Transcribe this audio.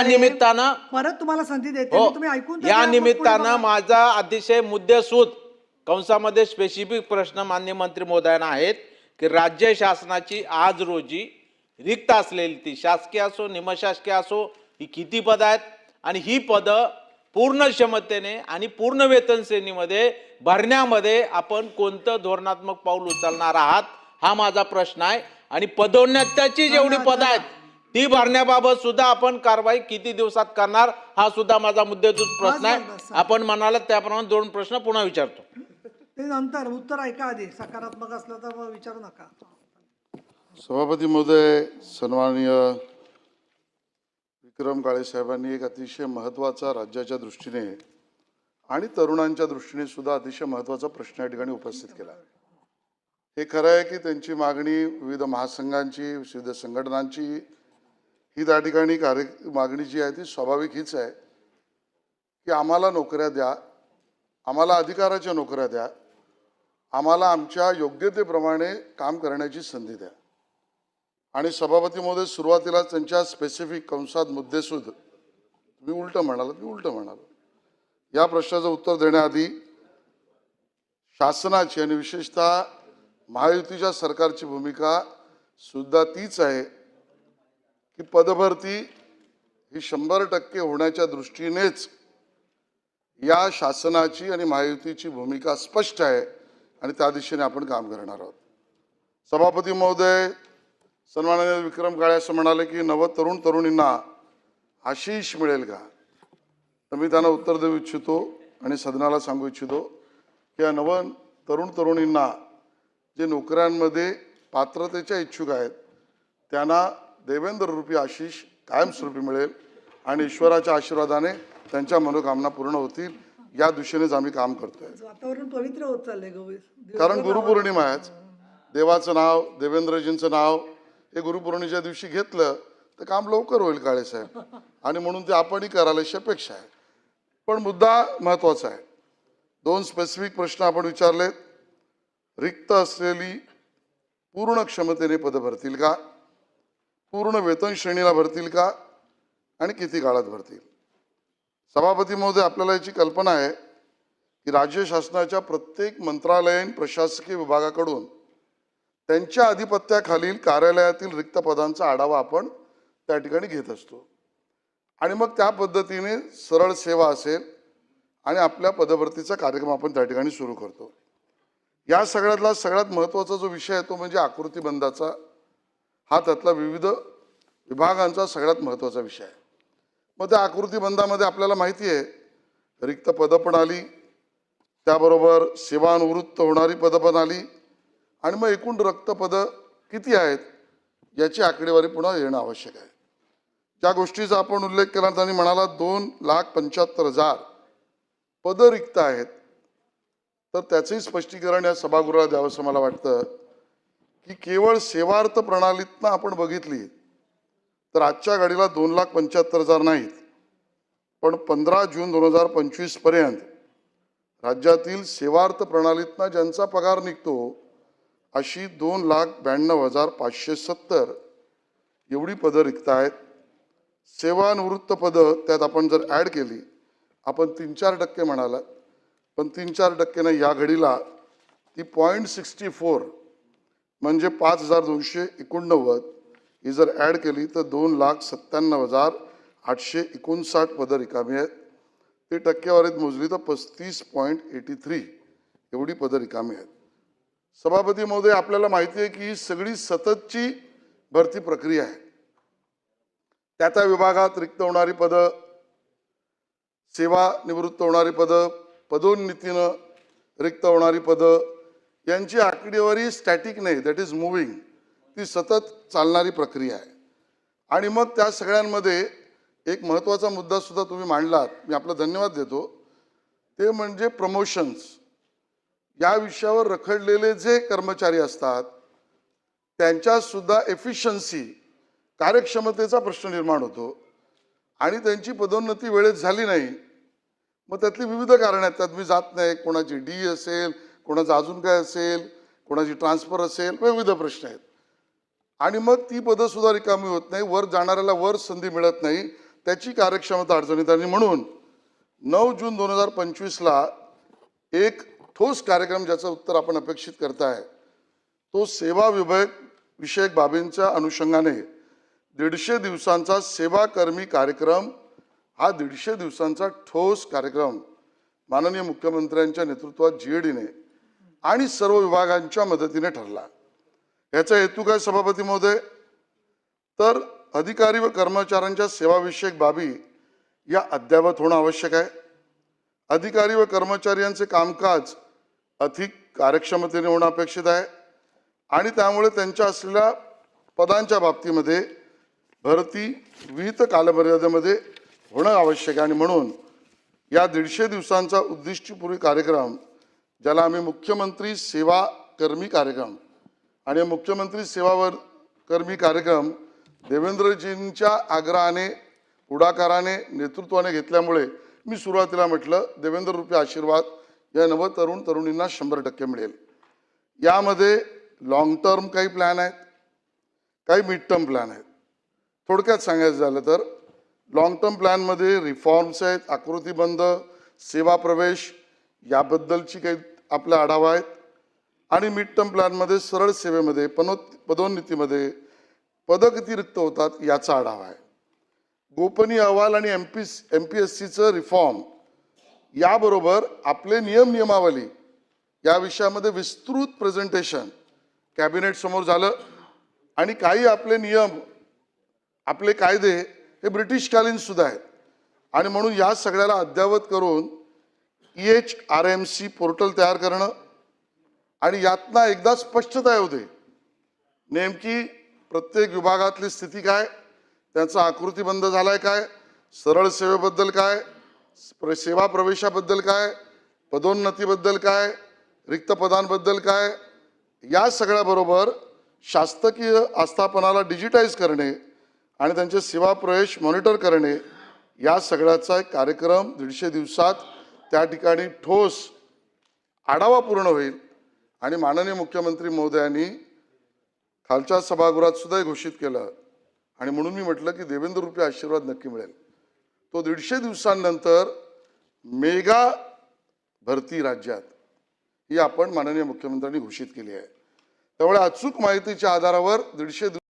या निमित्तानं परत तुम्हाला संधी देते हो मी, तुम्ही ऐकून तर या घ्या, मग पुढे निमित्तानं बघा. माझा अतिशय मुद्देसूद कंसामध्ये स्पेसिफिक प्रश्न मान्य मंत्री महोदयांना आहेत की राज्य शासनाची आज रोजी रिक्त असलेली ती शासकीय असो निमशासकीय असो ही किती पदं आहेत? आणि ही पदं पूर्ण क्षमतेने आणि पूर्ण वेतन श्रेणीमध्ये भरण्यामध्ये आपण कोणतं धोरणात्मक पाऊल उचलणार आहात? हा माझा प्रश्न आहे. आणि पदोन्नत्याची जेवढी पदं आहेत ती भरण्याबाबत सुद्धा आपण कारवाई किती दिवसात करणार हा सुद्धा माझा मुद्देसूद प्रश्न आहे. आपण म्हणाला त्याप्रमाणे दोन प्रश्न पुन्हा विचारतो. ते नंतर उत्तर ऐका आधी. सकारात्मक असलं तर मग विचारू नका. सभापती महोदय सन्माननीय विक्रम काळे साहेबांनी एक अतिशय महत्त्वाचा राज्याच्या दृष्टीने आणि तरुणांच्या दृष्टीने सुद्धा अतिशय महत्त्वाचा प्रश्न या ठिकाणी उपस्थित केला. हे खरं आहे की त्यांची मागणी विविध महासंघांची विविध संघटनांची ही त्या ठिकाणी कार्य मागणी जी आहे ती स्वाभाविक हीच आहे की आम्हाला नोकऱ्या द्या आम्हाला अधिकाराच्या नोकऱ्या द्या आम्हाला आमच्या योग्यतेप्रमाणे काम करण्याची संधी द्या. आणि सभापती महोदय सुरुवातीला त्यांच्या स्पेसिफिक कंसात मुद्देसूद तुम्ही उलटं म्हणाल मी उलटं म्हणाल. या प्रश्नाचं उत्तर देण्याआधी शासनाची आणि विशेषतः महायुतीच्या सरकारची भूमिका सुद्धा तीच आहे. ही पदभरती ही शंभर टक्के होण्याच्या दृष्टीनेच या शासनाची आणि महायुतीची भूमिका स्पष्ट आहे आणि त्या दिशेने आपण काम करणार आहोत. सभापती महोदय सन्माननीय विक्रम काळे असं म्हणाले की नव तरुण तरुणींना आशिष मिळेल का? तर मी त्यांना उत्तर देऊ इच्छितो आणि सदनाला सांगू इच्छितो की या नव तरुण तरुणींना जे नोकऱ्यांमध्ये पात्रतेच्या इच्छुक आहेत त्यांना देवेंद्र रूपी आशिष कायमस्वरूपी मिळेल आणि ईश्वराच्या आशीर्वादाने त्यांच्या मनोकामना पूर्ण होतील. या दिशेनेच आम्ही काम करतोय. वातावरण पवित्र होत चाललंय कारण गुरुपौर्णिमा आहेच देवाचं नाव देवेंद्रजींचं नाव हे गुरुपौर्णिमेच्या दिवशी घेतलं तर काम लवकर होईल काळेसाहेब आणि म्हणून ते आपणही करायला अशी अपेक्षा आहे. पण मुद्दा महत्त्वाचा आहे. दोन स्पेसिफिक प्रश्न आपण विचारलेत. रिक्त असलेली पूर्ण क्षमतेने पदं भरतील का? पूर्ण वेतन श्रेणीला भरतील का? आणि किती काळात भरतील? सभापती महोदय आपल्याला याची कल्पना आहे की राज्य शासनाच्या प्रत्येक मंत्रालयीन प्रशासकीय विभागाकडून त्यांच्या अधिपत्याखालील कार्यालयातील रिक्त पदांचा आढावा आपण त्या ठिकाणी घेत असतो. आणि मग त्या पद्धतीने सरळ सेवा असेल आणि आपल्या पदभरतीचा कार्यक्रम आपण त्या ठिकाणी सुरू करतो. या सगळ्यातला सगळ्यात महत्त्वाचा जो विषय आहे तो म्हणजे आकृतीबंधाचा हा त्यातला विविध विभागांचा सगळ्यात महत्त्वाचा विषय आहे. मग त्या आकृतीबंधामध्ये आपल्याला माहिती आहे रिक्त पदं पण आली त्याबरोबर सेवानिवृत्त होणारी पदं पण आली आणि मग एकूण रक्तपदं किती आहेत याची आकडेवारी पुन्हा येणं आवश्यक आहे. ज्या गोष्टीचा आपण उल्लेख केला त्यांनी म्हणाला दोन लाख पंच्याहत्तर हजार पदं रिक्त आहेत. तर त्याचंही स्पष्टीकरण या सभागृहाला द्यावं असं मला वाटतं. की केवळ सेवार्थ प्रणालीतनं आपण बघितली तर आजच्या गाडीला दोन लाख पंच्याहत्तर हजार नाहीत. पण पंधरा जून दोन हजार पंचवीसपर्यंत राज्यातील सेवार्थ प्रणालीतनं ज्यांचा पगार निघतो अशी दोन लाख ब्याण्णव हजार पाचशे सत्तर एवढी पदं रिक्त आहेत सेवानिवृत्त पदं त्यात आपण जर ॲड केली आपण तीन चार टक्के म्हणालात. पण तीन चार टक्क्यानं या घडीला ती पॉईंट सिक्स्टी फोर म्हणजे पाच हजार दोनशे एकोणनव्वद ही जर ॲड केली तर दोन लाख सत्त्याण्णव हजार आठशे एकोणसाठ पदं रिकामी आहेत. ते टक्केवारीत मोजली तर पस्तीस पॉईंट एटी थ्री एवढी पदं रिकामी आहेत. सभापती महोदय आपल्याला माहिती आहे की ही सगळी सततची भरती प्रक्रिया आहे. त्या त्या विभागात रिक्त होणारी पदं सेवा निवृत्त होणारी पदं पदोन्नतीनं रिक्त होणारी पदं यांची आकडेवारी स्टॅटिक नाही दॅट इज मुव्हिंग ती सतत चालणारी प्रक्रिया आहे. आणि मग त्या सगळ्यांमध्ये एक महत्त्वाचा मुद्दासुद्धा तुम्ही मांडलात मी आपला धन्यवाद देतो. ते म्हणजे प्रमोशन्स या विषयावर रखडलेले जे कर्मचारी असतात त्यांच्यासुद्धा एफिशियन्सी कार्यक्षमतेचा प्रश्न निर्माण होतो. आणि त्यांची पदोन्नती वेळेत झाली नाही. मग त्यातली विविध कारणं आहेत. त्यात मी जात नाही कोणाची डी असेल कोणाचं अजून काय असेल कोणाची ट्रान्सफर असेल विविध प्रश्न आहेत. आणि मग ती पदं सुद्धा रिकामी होत नाही वर जाणाऱ्याला वर संधी मिळत नाही त्याची कार्यक्षमता अडचणीत आणि म्हणून नऊ जून दोन हजार पंचवीसला एक ठोस कार्यक्रम ज्याचं उत्तर आपण अपेक्षित करताय तो सेवा विभाग विषयक बाबींच्या अनुषंगाने दीडशे दिवसांचा सेवाकर्मी कार्यक्रम हा दीडशे दिवसांचा ठोस कार्यक्रम माननीय मुख्यमंत्र्यांच्या नेतृत्वात जीएडीने आणि सर्व विभागांच्या मदतीने ठरला. याचा हेतू काय सभापती महोदय? तर अधिकारी व कर्मचाऱ्यांच्या सेवाविषयक बाबी या अद्ययावत होणं आवश्यक आहे. अधिकारी व कर्मचाऱ्यांचे कामकाज अधिक कार्यक्षमतेने होणं अपेक्षित आहे आणि त्यामुळे त्यांच्या असलेल्या पदांच्या बाबतीमध्ये भरती विहित कालमर्यादेमध्ये होणं आवश्यक आहे. आणि म्हणून या दीडशे दिवसांचा उद्दिष्टपूर्वी कार्यक्रम ज्याला आम्ही मुख्यमंत्री सेवा कर्मी कार्यक्रम आणि मुख्यमंत्री सेवावर कर्मी कार्यक्रम देवेंद्रजींच्या आग्रहाने पुढाकाराने नेतृत्वाने घेतल्यामुळे मी सुरुवातीला म्हटलं देवेंद्र रुपये आशीर्वाद या नव तरुण तरुणींना शंभर टक्के मिळेल. यामध्ये लॉंग टर्म काही प्लॅन आहेत काही मिड टर्म प्लॅन आहेत. थोडक्यात सांगायचं झालं तर लॉंग टर्म प्लॅनमध्ये रिफॉर्म्स आहेत आकृतीबंध सेवा प्रवेश याबद्दलची काही आपला आढावा आहेत आणि मिड टर्म प्लॅनमध्ये सरळ सेवेमध्ये पनो पदोन्नतीमध्ये पदं किती रिक्त होतात याचा आढावा आहे. गोपनीय अहवाल आणि M P M P S सीचं रिफॉर्म याबरोबर आपले नियम नियमावली या विषयामध्ये विस्तृत प्रेझेंटेशन कॅबिनेट समोर झालं. आणि काही आपले नियम आपले कायदे हे ब्रिटिशकालीन सुद्धा आहेत. आणि म्हणून या सगळ्याला अद्ययावत करून E H R M C portal तयार करणं आणि यातना एकदा स्पष्टता येऊ दे. नेमकी प्रत्येक विभागातली स्थिती काय? त्यांचा आकृतीबंध झालाय काय? सरळ सेवेबद्दल काय? प्र- सेवा प्रवेशाबद्दल काय? पदोन्नतीबद्दल काय? रिक्त पदांबद्दल काय? या सगळ्याबरोबर शासकीय आस्थापनाला डिजिटाईज करणे आणि त्यांचे सेवा प्रवेश मॉनिटर करणे या सगळ्याचा एक कार्यक्रम दीडशे दिवसात त्या ठिकाणी ठोस आढावा पूर्ण होईल. आणि माननीय मुख्यमंत्री महोदयांनी खालच्या सभागृहात सुद्धा घोषित केलं. आणि म्हणून मी म्हटलं की देवेंद्र रुपये आशीर्वाद नक्की मिळेल. तो दीडशे दिवसांनंतर मेगा भरती राज्यात ही आपण माननीय मुख्यमंत्र्यांनी घोषित केली आहे. त्यामुळे अचूक माहितीच्या आधारावर दीडशे